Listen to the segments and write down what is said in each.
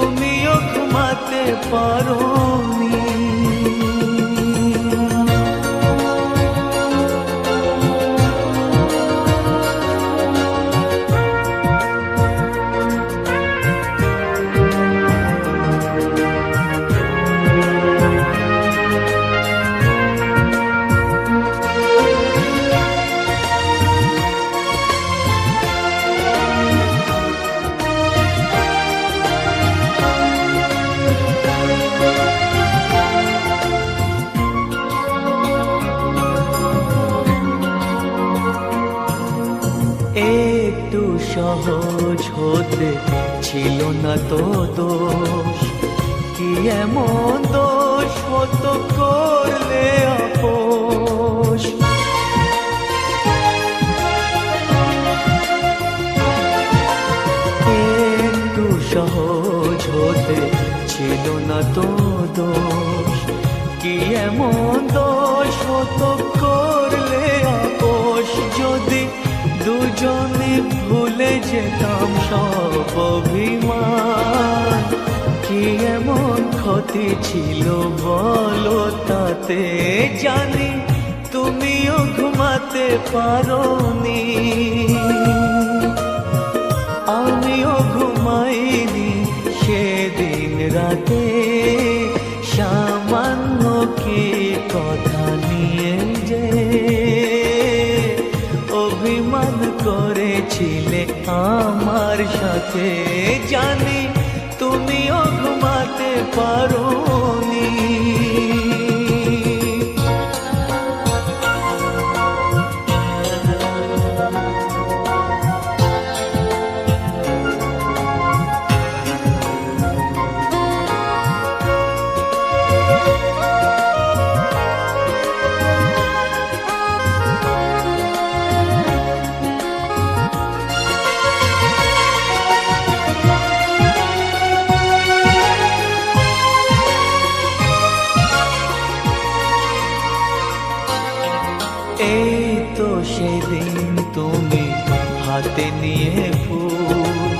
তুমিও ঘুমাতে পারোনি। একটু সহজ হতে ছিল না তো দোষ। কি এমন দোষ হতো করলে আপোষ? একটু সহজ হতে ছিল না তো দোষ। কি এমন দোষ হতো করলে আপোষ? যদি দুজনে ভুলে যেতাম সব অভিমান। কি এমন ক্ষতি ছিল বলো তাতে? জানি তুমিও ঘুমাতে পারোনি। আমিও ঘুমাইনি সেদিন রাতে। করেছিলে আমার সাথে। জানি তুমিও ঘুমাতে পারোনি সেদিন তুমি হাতে নিয়ে ফুল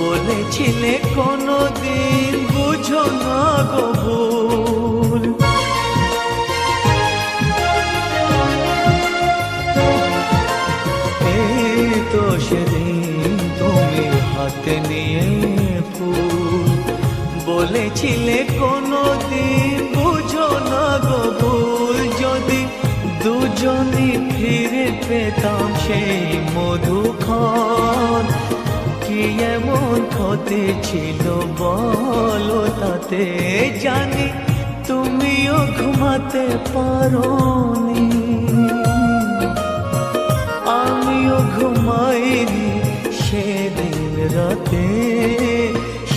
বলেছিলে কোনো দিন বুঝো না গো ভুল। পেতাম সেই মধুক্ষণ কি এমন ক্ষতি ছিল বলো তাতে জানি, তুমিও ঘুমাতে পারোনি। আমিও ঘুমাইনি সেদিন রাতে।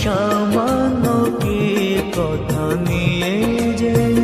সামান্য কি কথা নিয়ে যে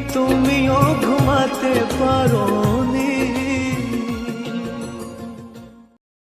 তুমিও ঘুমাতে পারো